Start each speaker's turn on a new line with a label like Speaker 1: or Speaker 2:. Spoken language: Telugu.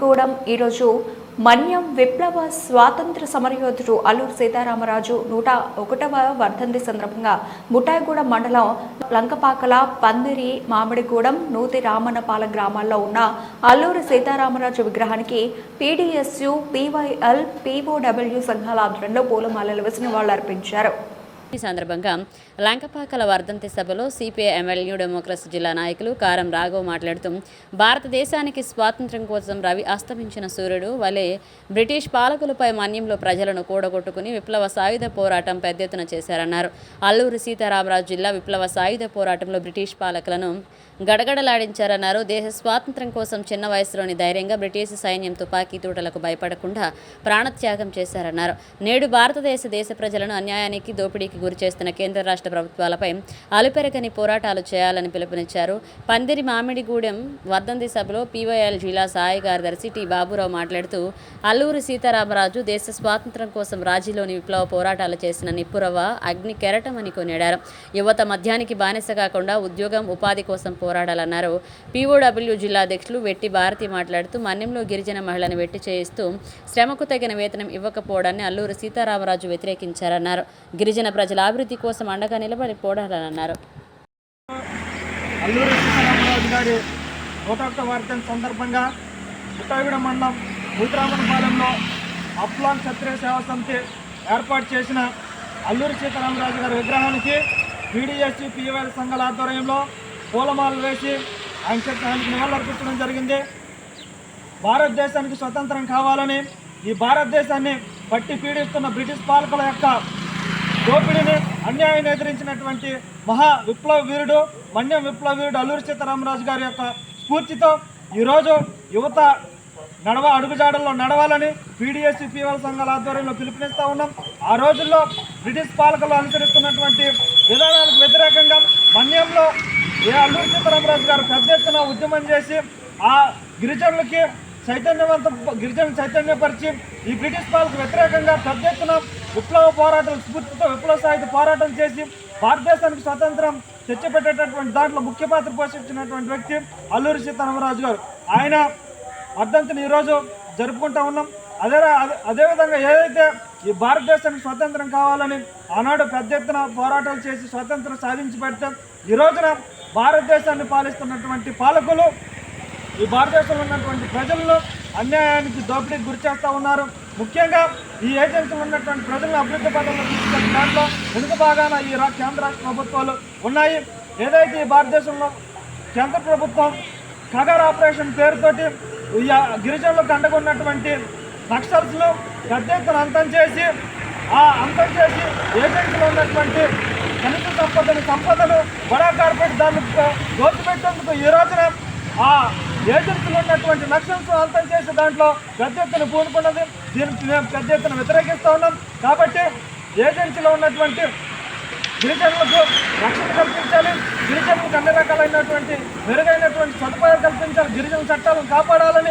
Speaker 1: మామిడిగూడెం ఈరోజు మన్యం విప్లవ స్వాతంత్ర సమరయోధుడు అల్లూరు సీతారామరాజు నూట ఒకటవ వర్ధంతి సందర్భంగా ముఠాయిగూడెం మండలం లంకపాకల పందిరి మామిడిగూడెం నూతి రామన్నపాల గ్రామాల్లో ఉన్న అల్లూరి సీతారామరాజు విగ్రహానికి పీడీఎస్యు పీవైఎల్ పీఓడబ్ల్యూ సంఘాల ఆధ్వర్యంలో పూలమాలలు వాళ్ళు అర్పించారు
Speaker 2: ఈ సందర్భంగా లంకపాకల వర్ధంతి సభలో సిపిఐ ఎమ్మెల్యే డెమోక్రసీ జిల్లా నాయకులు కారం రాఘవ్ మాట్లాడుతూ భారతదేశానికి స్వాతంత్ర్యం కోసం రవి అస్తమించిన సూర్యుడు వలె బ్రిటిష్ పాలకులపై మన్యంలో ప్రజలను కూడగొట్టుకుని విప్లవ సాయుధ పోరాటం పెద్ద ఎత్తున చేశారన్నారు. అల్లూరు సీతారామరాజు జిల్లా విప్లవ సాయుధ పోరాటంలో బ్రిటిష్ పాలకులను గడగడలాడించారన్నారు. దేశ స్వాతంత్ర్యం కోసం చిన్న వయసులోని ధైర్యంగా బ్రిటిష్ సైన్యం తుపాకీ తూటలకు భయపడకుండా ప్రాణత్యాగం చేశారన్నారు. నేడు భారతదేశ దేశ ప్రజలను అన్యాయానికి దోపిడీకి గురి చేస్తున్న కేంద్ర రాష్ట్ర ప్రభుత్వాలపై అలుపెరగని పోరాటాలు చేయాలని పిలుపునిచ్చారు. పందిరి మామిడిగూడెం వర్ధంతి సభలో పీవైఎల్ జిల్లా సహాయ కార్యదర్శి టి బాబురావు మాట్లాడుతూ అల్లూరి సీతారామరాజు దేశ స్వాతంత్రం కోసం రాజీలోని విప్లవ పోరాటాలు చేసిన నిప్పురవ అగ్ని కెరటం అని కొనియాడారు. యువత మద్యానికి బానిస కాకుండా ఉద్యోగం ఉపాధి కోసం పోరాడాలన్నారు. పీఓడబ్ల్యూ జిల్లా అధ్యక్షులు వెట్టి భారతి మాట్లాడుతూ మన్యంలో గిరిజన మహిళను వెట్టి చేయిస్తూ శ్రమకు తగిన వేతనం ఇవ్వకపోవడాన్ని అల్లూరి సీతారామరాజు వ్యతిరేకించారన్నారు. గిరిజన ప్రజల అభివృద్ధి కోసం అండగా నిలబడి పోరాడాలన్నారు.
Speaker 3: అల్లూరి సీతారామరాజు గారి నూట ఒకటో సందర్భంగా పుట్టగూడ మండలం ఉత్తరామనపాలెంలో అప్లాన్ క్షత్రియ సేవా సమితి ఏర్పాటు చేసిన అల్లూరి సీతారామరాజు గారి విగ్రహానికి పీడిఎస్సి పిఎల్ సంఘాల ఆధ్వర్యంలో పూలమాలలు వేసి ఆయన చె- ఆయనకు నివాళులర్పించడం జరిగింది. భారతదేశానికి స్వతంత్రం కావాలని ఈ భారతదేశాన్ని పట్టి పీడిస్తున్న బ్రిటిష్ పాలకుల యొక్క దోపిడీని అన్యాయాన్ని ఎదిరించినటువంటి మహా విప్లవ వీరుడు మన్యం విప్లవ వీరుడు అల్లూరి సీతారామరాజు గారి యొక్క స్ఫూర్తితో ఈరోజు యువత నడవ అడుగుజాడల్లో నడవాలని పీడిఎస్సీ పీవల్ సంఘాల ఆధ్వర్యంలో పిలుపునిస్తూ ఉన్నాం. ఆ రోజుల్లో బ్రిటిష్ పాలకులు అనుసరిస్తున్నటువంటి విధానాలకు వ్యతిరేకంగా మన్యంలో ఏ అల్లూరి సీతారామరాజు గారు పెద్ద ఎత్తున ఉద్యమం చేసి ఆ గిరిజనులకి చైతన్యవంతం గిరిజన చైతన్యపరిచి ఈ బ్రిటిష్ పాలకు వ్యతిరేకంగా పెద్ద ఎత్తున విప్లవ పోరాటం స్ఫూర్తితో విప్లవ సాహిత్య పోరాటం చేసి భారతదేశానికి స్వతంత్రం తెచ్చిపెట్టేటటువంటి దాంట్లో ముఖ్య పాత్ర పోషించినటువంటి వ్యక్తి అల్లూరి సీతారామరాజు గారు. ఆయన వర్ధంతిని ఈరోజు జరుపుకుంటా ఉన్నాం. అదే అదే- అదేవిధంగా ఏదైతే ఈ భారతదేశానికి స్వతంత్రం కావాలని ఆనాడు పెద్ద ఎత్తున పోరాటాలు చేసి స్వతంత్రం సాధించి పెడితే ఈ రోజున భారతదేశాన్ని పాలిస్తున్నటువంటి పాలకులు ఈ భారతదేశంలో ఉన్నటువంటి ప్రజలను అన్యాయానికి దోపిడీకి గురి చేస్తూ ఉన్నారు. ముఖ్యంగా ఈ ఏజెన్సీలో ఉన్నటువంటి ప్రజలను అభివృద్ధి పథంలో తీసుకెళ్ళిన దాంట్లో వెనుక భాగాన ఈ కేంద్ర రాష్ట్ర ప్రభుత్వాలు ఉన్నాయి. ఏదైతే ఈ భారతదేశంలో కేంద్ర ప్రభుత్వం కగర్ ఆపరేషన్ పేరుతోటి ఈ గిరిజనులకు అండగున్నటువంటి నక్సల్స్ను పెద్ద ఎత్తున అంతం చేసి ఆ అంతం చేసి ఏజెన్సీలో ఉన్నటువంటి ఖనిజ సంపదను సంపదను బడా కార్పొరేట్ దానికి దోచిపెట్టేందుకు ఈ రోజున ఆ ఏజెన్సీలో ఉన్నటువంటి నక్సల్స్ అంతం చేసే దాంట్లో పెద్ద ఎత్తున పూనుకున్నది. దీనికి మేము పెద్ద ఎత్తున వ్యతిరేకిస్తూ ఉన్నాం. కాబట్టి ఏజెన్సీలో ఉన్నటువంటి గిరిజనులకు రక్షణ కల్పించాలి. గిరిజనులకు అన్ని రకాలైనటువంటి మెరుగైనటువంటి సదుపాయాలు కల్పించాలి. గిరిజన చట్టాలను కాపాడాలని